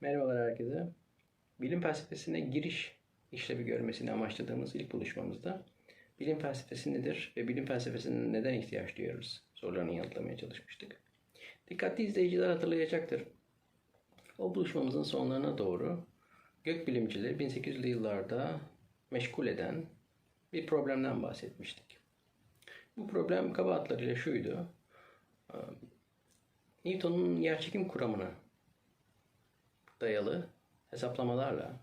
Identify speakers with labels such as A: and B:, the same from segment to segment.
A: Merhabalar herkese. Bilim felsefesine giriş işlevi görmesini amaçladığımız ilk buluşmamızda bilim felsefesi nedir ve bilim felsefesine neden ihtiyaç duyuyoruz sorularını yanıtlamaya çalışmıştık. Dikkatli izleyiciler hatırlayacaktır. O buluşmamızın sonlarına doğru gökbilimcileri 1800'lü yıllarda meşgul eden bir problemden bahsetmiştik. Bu problem kaba hatlarıyla şuydu. Newton'un yerçekim kuramına dayalı hesaplamalarla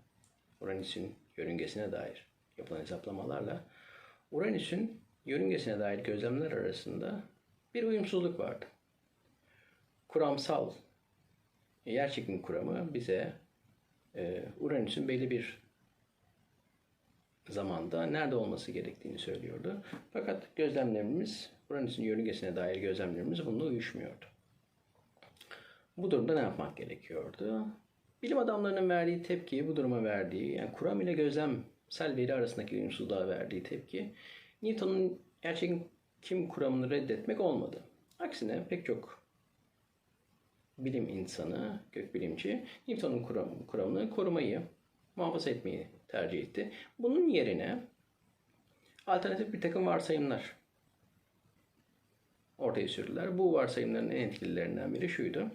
A: Uranüs'ün yörüngesine dair yapılan hesaplamalarla Uranüs'ün yörüngesine dair gözlemler arasında bir uyumsuzluk vardı. Kuramsal yerçekim kuramı bize e, Uranüs'ün belli bir zamanda nerede olması gerektiğini söylüyordu. Fakat gözlemlerimiz, Uranüs'ün yörüngesine dair gözlemlerimiz bununla uyuşmuyordu. Bu durumda ne yapmak gerekiyordu? Bilim adamlarının verdiği tepki, bu duruma verdiği, yani kuram ile gözlemsel veri arasındaki uyumsuzluğa verdiği tepki, Newton'un gerçekten kim kuramını reddetmek olmadı. Aksine pek çok bilim insanı, gökbilimci Newton'un kuram, kuramını korumayı, muhafaza etmeyi tercih etti. Bunun yerine alternatif bir takım varsayımlar ortaya sürdüler. Bu varsayımların en etkililerinden biri şuydu.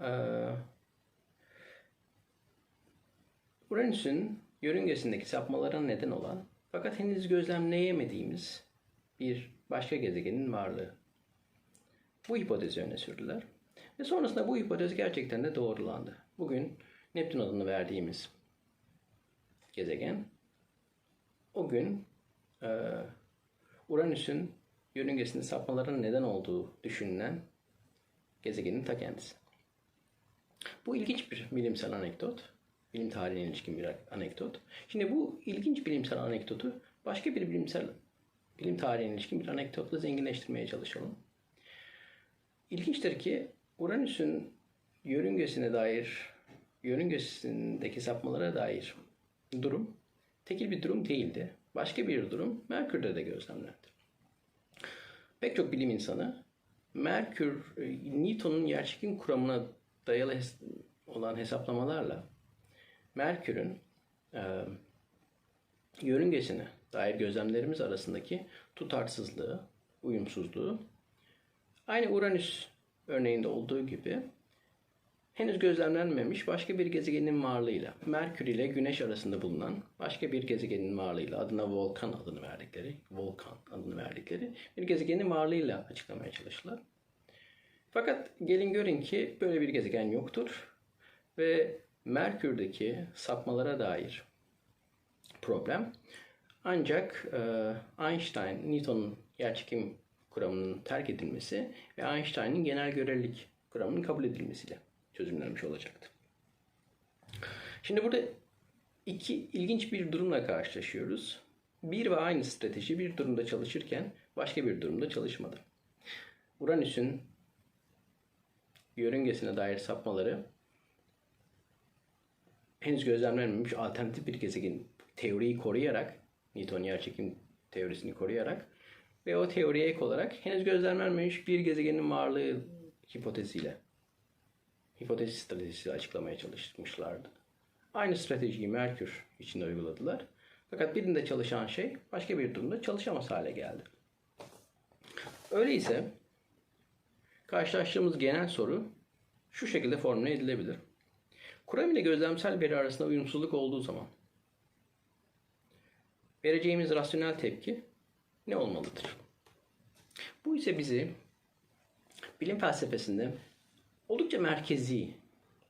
A: Ee, Uranüs'ün yörüngesindeki sapmalara neden olan fakat henüz gözlemleyemediğimiz bir başka gezegenin varlığı. Bu hipotezi öne sürdüler. Ve sonrasında bu hipotez gerçekten de doğrulandı. Bugün Neptün adını verdiğimiz gezegen o gün e, Uranüs'ün yörüngesinde sapmaların neden olduğu düşünülen gezegenin ta kendisi. Bu ilginç bir bilimsel anekdot. Bilim tarihine ilişkin bir anekdot. Şimdi bu ilginç bilimsel anekdotu başka bir bilimsel bilim tarihine ilişkin bir anekdotla zenginleştirmeye çalışalım. İlginçtir ki Uranüs'ün yörüngesine dair, yörüngesindeki sapmalara dair durum tekil bir durum değildi. Başka bir durum Merkür'de de gözlemlendi. Pek çok bilim insanı Merkür, Newton'un yerçekim kuramına dayalı olan hesaplamalarla Merkür'ün e, yörüngesine dair gözlemlerimiz arasındaki tutarsızlığı, uyumsuzluğu aynı Uranüs örneğinde olduğu gibi henüz gözlemlenmemiş başka bir gezegenin varlığıyla Merkür ile Güneş arasında bulunan başka bir gezegenin varlığıyla adına volkan adını verdikleri, volkan adını verdikleri bir gezegenin varlığıyla açıklamaya çalıştılar. Fakat gelin görün ki böyle bir gezegen yoktur ve Merkür'deki sapmalara dair problem ancak e, Einstein, Newton'un yerçekim kuramının terk edilmesi ve Einstein'ın genel görelilik kuramının kabul edilmesiyle çözümlenmiş olacaktı. Şimdi burada iki ilginç bir durumla karşılaşıyoruz. Bir ve aynı strateji bir durumda çalışırken başka bir durumda çalışmadı. Uranüs'ün yörüngesine dair sapmaları henüz gözlemlenmemiş alternatif bir gezegen teoriyi koruyarak, Newton yerçekim teorisini koruyarak ve o teoriye ek olarak henüz gözlemlenmemiş bir gezegenin varlığı hipoteziyle, hipotezi stratejisiyle açıklamaya çalışmışlardı. Aynı stratejiyi Merkür için uyguladılar. Fakat birinde çalışan şey başka bir durumda çalışamaz hale geldi. Öyleyse karşılaştığımız genel soru şu şekilde formüle edilebilir. Kuram ile gözlemsel veri arasında uyumsuzluk olduğu zaman vereceğimiz rasyonel tepki ne olmalıdır? Bu ise bizi bilim felsefesinde oldukça merkezi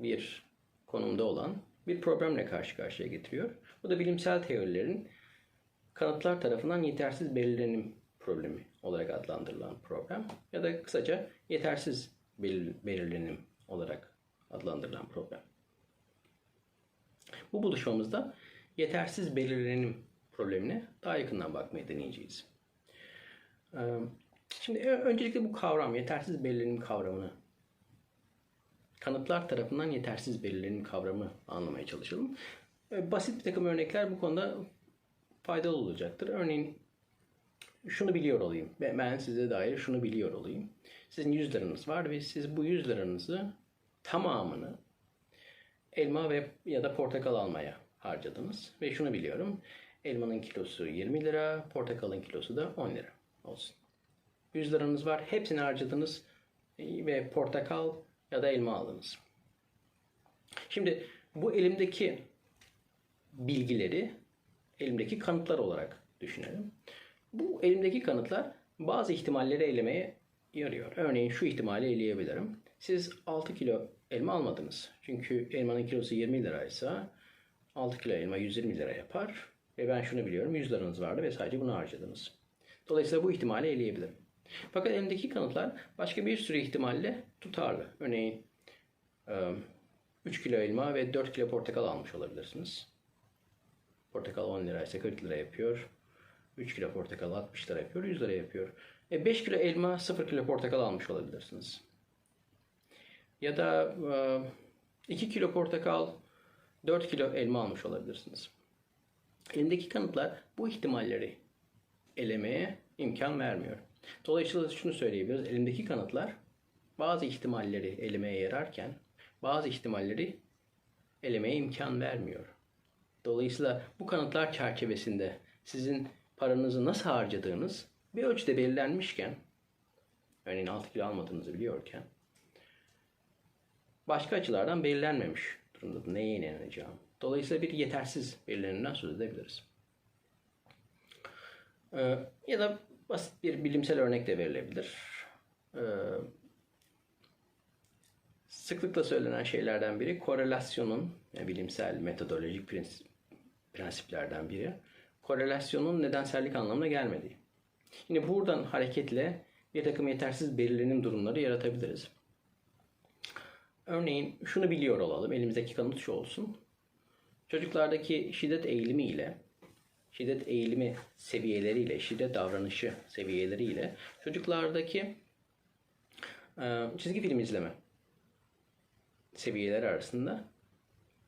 A: bir konumda olan bir problemle karşı karşıya getiriyor. Bu da bilimsel teorilerin kanıtlar tarafından yetersiz belirlenim problemi olarak adlandırılan problem ya da kısaca yetersiz belirlenim olarak adlandırılan problem. Bu buluşmamızda yetersiz belirlenim problemine daha yakından bakmaya deneyeceğiz. Şimdi öncelikle bu kavram, yetersiz belirlenim kavramını kanıtlar tarafından yetersiz belirlenim kavramı anlamaya çalışalım. Basit bir takım örnekler bu konuda faydalı olacaktır. Örneğin şunu biliyor olayım. Ben size dair şunu biliyor olayım. Sizin 100 liranız var ve siz bu 100 liranızı tamamını elma ve ya da portakal almaya harcadınız. Ve şunu biliyorum. Elmanın kilosu 20 lira, portakalın kilosu da 10 lira olsun. 100 liranız var. Hepsini harcadınız ve portakal ya da elma aldınız. Şimdi bu elimdeki bilgileri elimdeki kanıtlar olarak düşünelim. Bu elimdeki kanıtlar bazı ihtimalleri elemeye yarıyor. Örneğin şu ihtimali eleyebilirim. Siz 6 kilo elma almadınız. Çünkü elmanın kilosu 20 liraysa 6 kilo elma 120 lira yapar. Ve ben şunu biliyorum 100 liranız vardı ve sadece bunu harcadınız. Dolayısıyla bu ihtimali eleyebilirim. Fakat elimdeki kanıtlar başka bir sürü ihtimalle tutarlı. Örneğin 3 kilo elma ve 4 kilo portakal almış olabilirsiniz. Portakal 10 liraysa 40 lira yapıyor. 3 kilo portakal 60 lira yapıyor, 100 lira yapıyor. E 5 kilo elma, 0 kilo portakal almış olabilirsiniz. Ya da 2 kilo portakal, 4 kilo elma almış olabilirsiniz. Elimdeki kanıtlar bu ihtimalleri elemeye imkan vermiyor. Dolayısıyla şunu söyleyebiliriz. Elimdeki kanıtlar bazı ihtimalleri elemeye yararken bazı ihtimalleri elemeye imkan vermiyor. Dolayısıyla bu kanıtlar çerçevesinde sizin paranızı nasıl harcadığınız bir ölçüde belirlenmişken, örneğin 6 kilo almadığınızı biliyorken, başka açılardan belirlenmemiş durumda neye inanacağım. Dolayısıyla bir yetersiz belirlenimden söz edebiliriz. Ee, ya da basit bir bilimsel örnek de verilebilir. Ee, sıklıkla söylenen şeylerden biri korelasyonun, yani bilimsel metodolojik prensip, prensiplerden biri, korelasyonun nedensellik anlamına gelmediği. Yine buradan hareketle bir takım yetersiz belirlenim durumları yaratabiliriz. Örneğin şunu biliyor olalım, elimizdeki kanıt şu olsun. Çocuklardaki şiddet eğilimi ile şiddet eğilimi seviyeleriyle, şiddet davranışı seviyeleriyle çocuklardaki e, çizgi film izleme seviyeleri arasında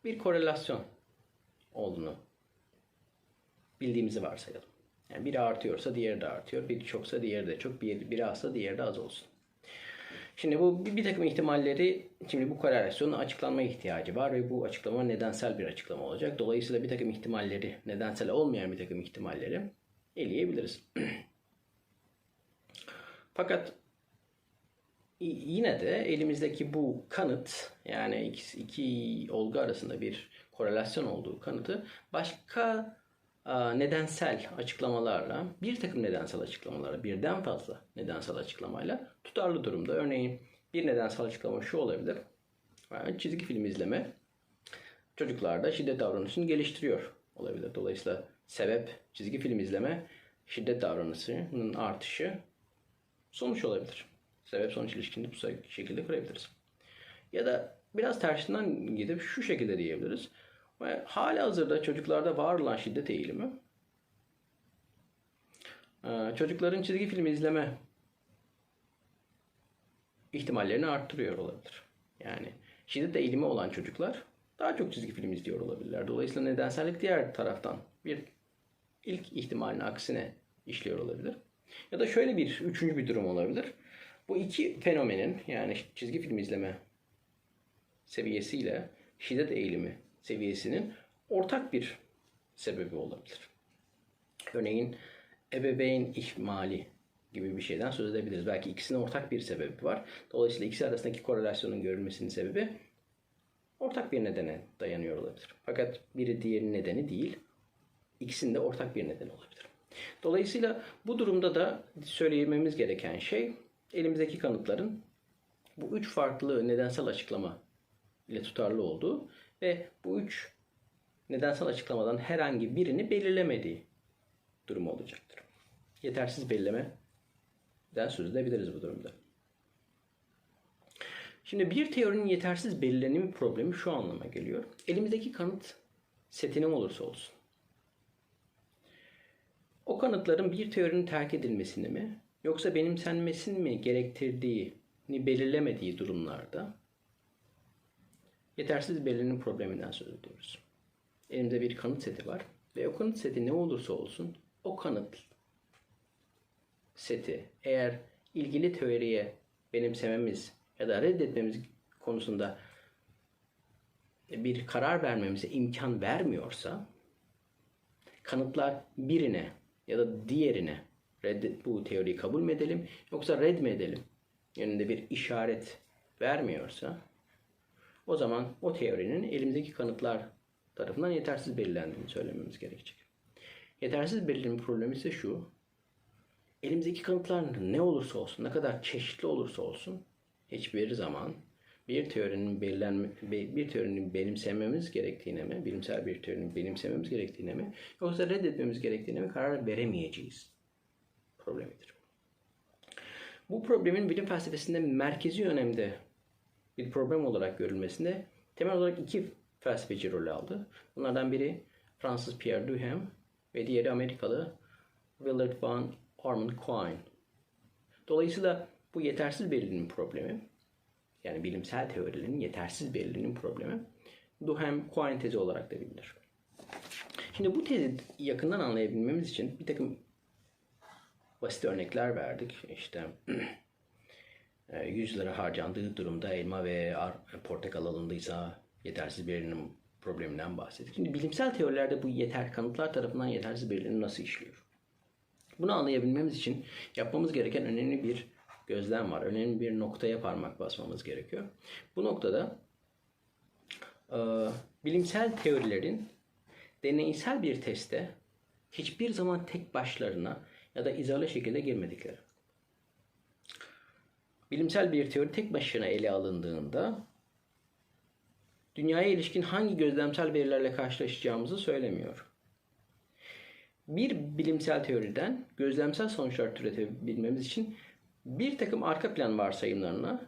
A: bir korelasyon olduğunu bildiğimizi varsayalım. Yani biri artıyorsa diğeri de artıyor, biri çoksa diğeri de çok, biri, biri azsa diğeri de az olsun. Şimdi bu bir, takım ihtimalleri, şimdi bu korelasyonun açıklanma ihtiyacı var ve bu açıklama nedensel bir açıklama olacak. Dolayısıyla bir takım ihtimalleri, nedensel olmayan bir takım ihtimalleri eleyebiliriz. Fakat yine de elimizdeki bu kanıt yani iki, iki olgu arasında bir korelasyon olduğu kanıtı başka nedensel açıklamalarla, bir takım nedensel açıklamalarla, birden fazla nedensel açıklamayla tutarlı durumda. Örneğin bir nedensel açıklama şu olabilir. Çizgi film izleme çocuklarda şiddet davranışını geliştiriyor olabilir. Dolayısıyla sebep çizgi film izleme şiddet davranışının artışı sonuç olabilir. Sebep sonuç ilişkini bu şekilde kurabiliriz. Ya da biraz tersinden gidip şu şekilde diyebiliriz. Ve hala hazırda çocuklarda var olan şiddet eğilimi e, çocukların çizgi film izleme ihtimallerini arttırıyor olabilir. Yani şiddet eğilimi olan çocuklar daha çok çizgi film izliyor olabilirler. Dolayısıyla nedensellik diğer taraftan bir ilk ihtimalin aksine işliyor olabilir. Ya da şöyle bir üçüncü bir durum olabilir. Bu iki fenomenin yani çizgi film izleme seviyesiyle şiddet eğilimi seviyesinin ortak bir sebebi olabilir. Örneğin ebeveyn ihmali gibi bir şeyden söz edebiliriz. Belki ikisinin ortak bir sebebi var. Dolayısıyla ikisi arasındaki korelasyonun görülmesinin sebebi ortak bir nedene dayanıyor olabilir. Fakat biri diğerinin nedeni değil. İkisinin de ortak bir neden olabilir. Dolayısıyla bu durumda da söyleyememiz gereken şey elimizdeki kanıtların bu üç farklı nedensel açıklama ile tutarlı olduğu ve bu üç nedensel açıklamadan herhangi birini belirlemediği durumu olacaktır. Yetersiz belirlemeden söz edebiliriz bu durumda. Şimdi bir teorinin yetersiz belirlenimi problemi şu anlama geliyor. Elimizdeki kanıt seti olursa olsun. O kanıtların bir teorinin terk edilmesini mi yoksa benimsenmesini mi gerektirdiğini belirlemediği durumlarda yetersiz belirlenim probleminden söz ediyoruz. Elimde bir kanıt seti var ve o kanıt seti ne olursa olsun o kanıt seti eğer ilgili teoriye benimsememiz ya da reddetmemiz konusunda bir karar vermemize imkan vermiyorsa kanıtlar birine ya da diğerine reddet, bu teoriyi kabul mü edelim yoksa red mi edelim yönünde bir işaret vermiyorsa o zaman o teorinin elimizdeki kanıtlar tarafından yetersiz belirlendiğini söylememiz gerekecek. Yetersiz belirleme problemi ise şu. Elimizdeki kanıtlar ne olursa olsun, ne kadar çeşitli olursa olsun hiçbir zaman bir teorinin belirlenme, bir teorinin benimsememiz gerektiğine mi, bilimsel bir teorinin benimsememiz gerektiğine mi, yoksa reddetmemiz gerektiğine mi karar veremeyeceğiz problemidir. Bu problemin bilim felsefesinde merkezi önemde bir problem olarak görülmesinde temel olarak iki felsefeci rol aldı. Bunlardan biri Fransız Pierre Duhem ve diğeri Amerikalı Willard Van Orman Quine. Dolayısıyla bu yetersiz belirlenim problemi, yani bilimsel teorilerin yetersiz belirlenim problemi, Duhem-Quine tezi olarak da bilinir. Şimdi bu tezi yakından anlayabilmemiz için bir takım basit örnekler verdik. İşte 100 lira harcandığı durumda elma ve portakal alındıysa yetersiz belirlenim probleminden bahsettik. Şimdi bilimsel teorilerde bu yeter kanıtlar tarafından yetersiz belirlenim nasıl işliyor? Bunu anlayabilmemiz için yapmamız gereken önemli bir gözlem var. Önemli bir noktaya parmak basmamız gerekiyor. Bu noktada e, bilimsel teorilerin deneysel bir teste hiçbir zaman tek başlarına ya da izole şekilde girmedikleri. Bilimsel bir teori tek başına ele alındığında dünyaya ilişkin hangi gözlemsel verilerle karşılaşacağımızı söylemiyor. Bir bilimsel teoriden gözlemsel sonuçlar türetebilmemiz için bir takım arka plan varsayımlarına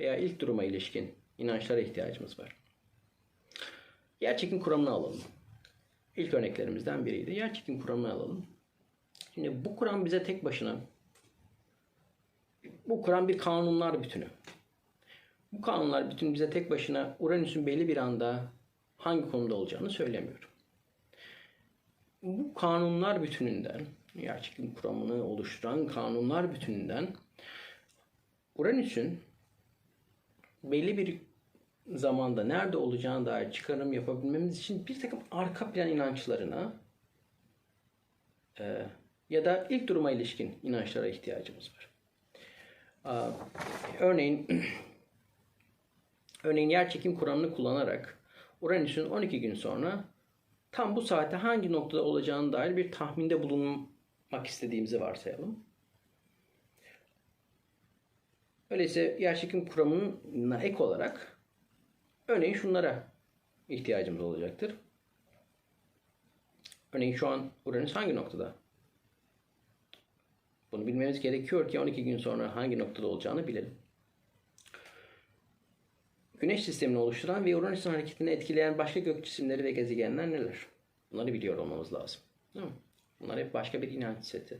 A: veya ilk duruma ilişkin inançlara ihtiyacımız var. Yerçekim kuramını alalım. İlk örneklerimizden biriydi. Yerçekim kuramını alalım. Şimdi bu kuram bize tek başına bu kuram bir kanunlar bütünü. Bu kanunlar bütün bize tek başına Uranüs'ün belli bir anda hangi konuda olacağını söylemiyor. Bu kanunlar bütününden, yerçekim kuramını oluşturan kanunlar bütününden Uranüs'ün belli bir zamanda nerede olacağına dair çıkarım yapabilmemiz için bir takım arka plan inançlarına e, ya da ilk duruma ilişkin inançlara ihtiyacımız var. E, örneğin örneğin yer çekim kuramını kullanarak Uranüs'ün 12 gün sonra tam bu saatte hangi noktada olacağına dair bir tahminde bulunmak istediğimizi varsayalım. Öyleyse yerçekim kuramına ek olarak örneğin şunlara ihtiyacımız olacaktır. Örneğin şu an Uranüs hangi noktada? Bunu bilmemiz gerekiyor ki 12 gün sonra hangi noktada olacağını bilelim. Güneş sistemini oluşturan ve Uranüs'ün hareketini etkileyen başka gök cisimleri ve gezegenler neler? Bunları biliyor olmamız lazım. Değil mi? Bunlar hep başka bir inanç seti.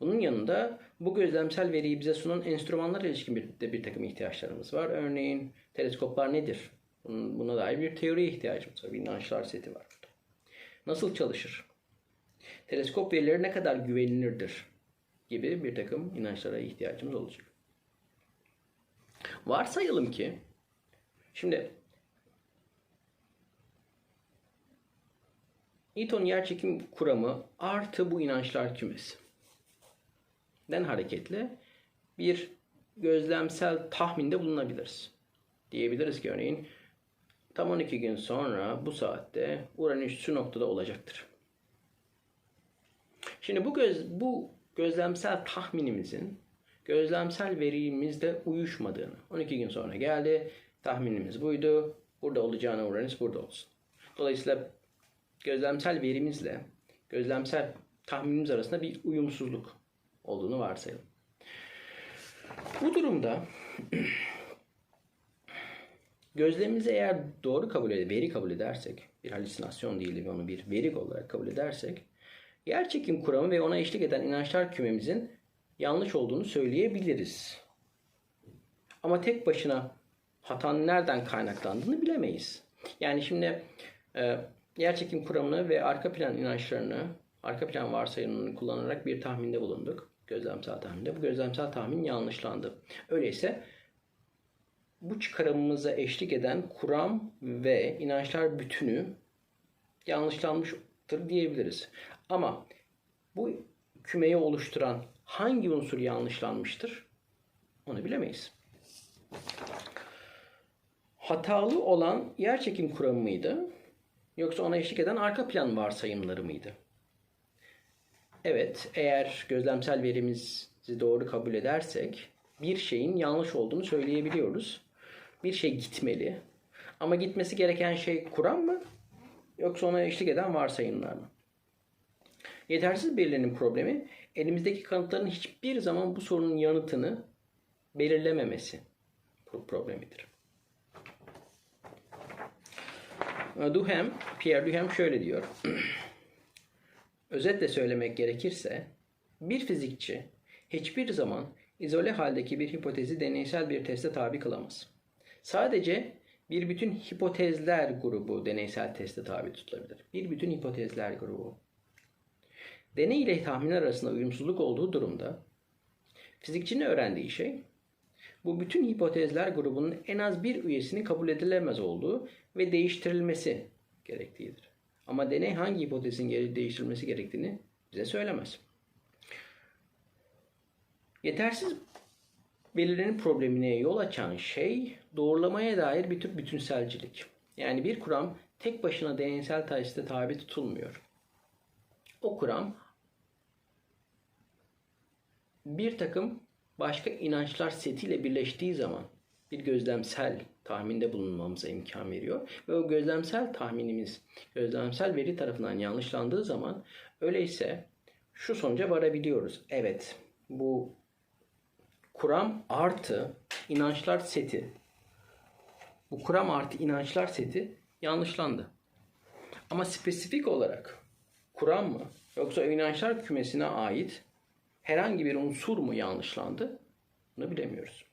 A: Bunun yanında bu gözlemsel veriyi bize sunan enstrümanlara ilişkin bir, de bir takım ihtiyaçlarımız var. Örneğin teleskoplar nedir? Buna dair bir teoriye ihtiyacımız var. Bir inançlar seti var. Nasıl çalışır? Teleskop verileri ne kadar güvenilirdir? Gibi bir takım inançlara ihtiyacımız olacak. Varsayalım ki şimdi Newton yerçekim kuramı artı bu inançlar kümesi den hareketle bir gözlemsel tahminde bulunabiliriz. Diyebiliriz ki örneğin tam 12 gün sonra bu saatte Uranüs şu noktada olacaktır. Şimdi bu göz bu gözlemsel tahminimizin gözlemsel verimizde uyuşmadığını 12 gün sonra geldi. Tahminimiz buydu. Burada olacağına Uranüs burada olsun. Dolayısıyla gözlemsel verimizle gözlemsel tahminimiz arasında bir uyumsuzluk olduğunu varsayalım. Bu durumda gözlemimizi eğer doğru kabul eder, veri kabul edersek, bir halüsinasyon değil onu bir veri olarak kabul edersek, yer çekim kuramı ve ona eşlik eden inançlar kümemizin yanlış olduğunu söyleyebiliriz. Ama tek başına hatanın nereden kaynaklandığını bilemeyiz. Yani şimdi e, yer çekim kuramını ve arka plan inançlarını, arka plan varsayımını kullanarak bir tahminde bulunduk gözlemsel tahminde. Bu gözlemsel tahmin yanlışlandı. Öyleyse bu çıkarımımıza eşlik eden kuram ve inançlar bütünü yanlışlanmıştır diyebiliriz. Ama bu kümeyi oluşturan hangi unsur yanlışlanmıştır? Onu bilemeyiz. Hatalı olan yerçekim kuramı mıydı? Yoksa ona eşlik eden arka plan varsayımları mıydı? Evet, eğer gözlemsel verimizi doğru kabul edersek bir şeyin yanlış olduğunu söyleyebiliyoruz. Bir şey gitmeli. Ama gitmesi gereken şey kuram mı? Yoksa ona eşlik eden varsayımlar mı? Yetersiz belirlenim problemi elimizdeki kanıtların hiçbir zaman bu sorunun yanıtını belirlememesi problemidir. Duhem, Pierre Duhem şöyle diyor. Özetle söylemek gerekirse bir fizikçi hiçbir zaman izole haldeki bir hipotezi deneysel bir teste tabi kılamaz. Sadece bir bütün hipotezler grubu deneysel teste tabi tutulabilir. Bir bütün hipotezler grubu. Deney ile tahmin arasında uyumsuzluk olduğu durumda fizikçinin öğrendiği şey bu bütün hipotezler grubunun en az bir üyesinin kabul edilemez olduğu ve değiştirilmesi gerektiğidir. Ama deney hangi hipotezin değiştirilmesi gerektiğini bize söylemez. Yetersiz belirlenin problemine yol açan şey doğrulamaya dair bir tür bütünselcilik. Yani bir kuram tek başına deneysel teste tabi tutulmuyor. O kuram bir takım başka inançlar setiyle birleştiği zaman bir gözlemsel tahminde bulunmamıza imkan veriyor. Ve o gözlemsel tahminimiz gözlemsel veri tarafından yanlışlandığı zaman öyleyse şu sonuca varabiliyoruz. Evet bu kuram artı inançlar seti bu kuram artı inançlar seti yanlışlandı. Ama spesifik olarak kuram mı yoksa inançlar kümesine ait herhangi bir unsur mu yanlışlandı? Bunu bilemiyoruz.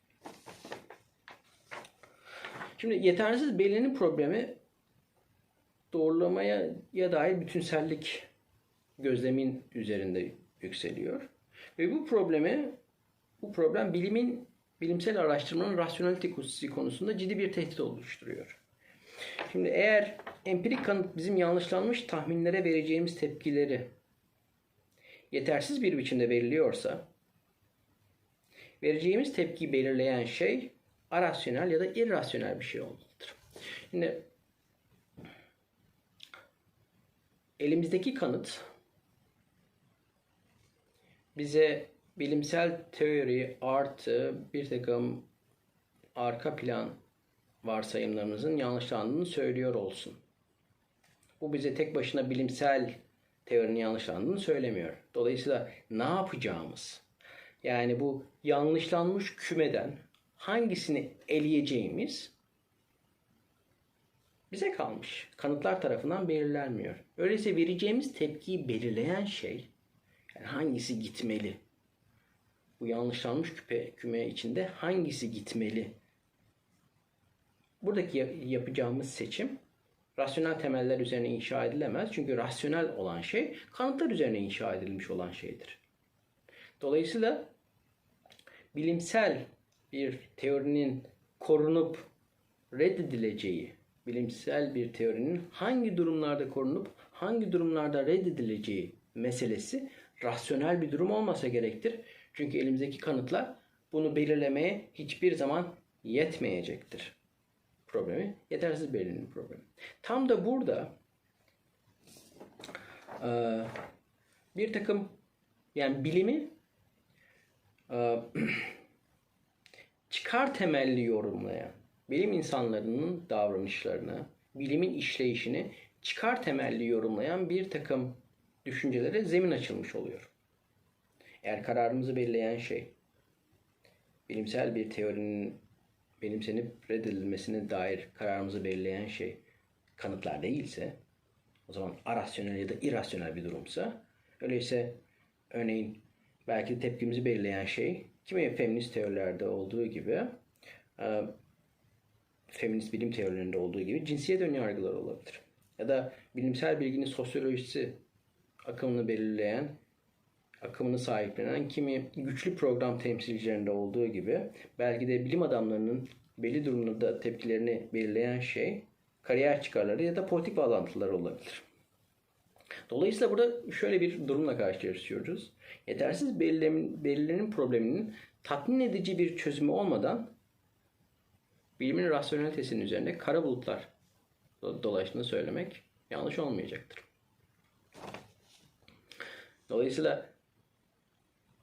A: Şimdi yetersiz belirlenim problemi doğrulamaya ya dair bütünsellik gözlemin üzerinde yükseliyor. Ve bu problemi bu problem bilimin bilimsel araştırmanın rasyonelite konusunda ciddi bir tehdit oluşturuyor. Şimdi eğer empirik kanıt bizim yanlışlanmış tahminlere vereceğimiz tepkileri yetersiz bir biçimde veriliyorsa vereceğimiz tepkiyi belirleyen şey arasyonel ya da irrasyonel bir şey olmalıdır. Şimdi elimizdeki kanıt bize bilimsel teori artı bir takım arka plan varsayımlarımızın yanlışlandığını söylüyor olsun. Bu bize tek başına bilimsel teorinin yanlışlandığını söylemiyor. Dolayısıyla ne yapacağımız, yani bu yanlışlanmış kümeden hangisini eleyeceğimiz bize kalmış. Kanıtlar tarafından belirlenmiyor. Öyleyse vereceğimiz tepkiyi belirleyen şey yani hangisi gitmeli? Bu yanlışlanmış küpe, küme içinde hangisi gitmeli? Buradaki yapacağımız seçim rasyonel temeller üzerine inşa edilemez. Çünkü rasyonel olan şey kanıtlar üzerine inşa edilmiş olan şeydir. Dolayısıyla bilimsel bir teorinin korunup reddedileceği, bilimsel bir teorinin hangi durumlarda korunup hangi durumlarda reddedileceği meselesi rasyonel bir durum olmasa gerektir. Çünkü elimizdeki kanıtlar bunu belirlemeye hiçbir zaman yetmeyecektir. Problemi yetersiz belirlenim problemi. Tam da burada bir takım yani bilimi çıkar temelli yorumlayan bilim insanlarının davranışlarını, bilimin işleyişini çıkar temelli yorumlayan bir takım düşüncelere zemin açılmış oluyor. Eğer kararımızı belirleyen şey bilimsel bir teorinin benimsenip reddedilmesine dair kararımızı belirleyen şey kanıtlar değilse o zaman arasyonel ya da irrasyonel bir durumsa öyleyse örneğin belki tepkimizi belirleyen şey kimi feminist teorilerde olduğu gibi e, feminist bilim teorilerinde olduğu gibi cinsiyet önyargıları olabilir. Ya da bilimsel bilginin sosyolojisi akımını belirleyen, akımını sahiplenen kimi güçlü program temsilcilerinde olduğu gibi belki de bilim adamlarının belli durumda tepkilerini belirleyen şey kariyer çıkarları ya da politik bağlantıları olabilir. Dolayısıyla burada şöyle bir durumla karşılaşıyoruz. Yetersiz belirlenin probleminin tatmin edici bir çözümü olmadan bilimin rasyonelitesinin üzerinde kara bulutlar dolaştığını söylemek yanlış olmayacaktır. Dolayısıyla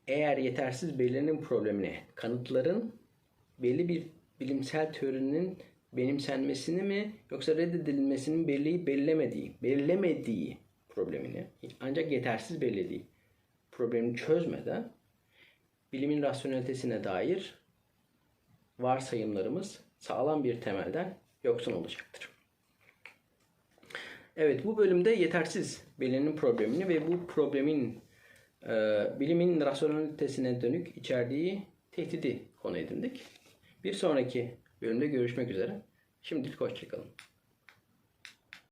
A: eğer yetersiz belirlenin problemine kanıtların belli bir bilimsel teorinin benimsenmesini mi yoksa reddedilmesinin belirleyip belirlemediği, belirlemediği problemini ancak yetersiz belirlediği problemini çözmeden bilimin rasyonelitesine dair varsayımlarımız sağlam bir temelden yoksun olacaktır. Evet bu bölümde yetersiz belirlenin problemini ve bu problemin bilimin rasyonelitesine dönük içerdiği tehdidi konu edindik. Bir sonraki bölümde görüşmek üzere. Şimdilik hoşçakalın.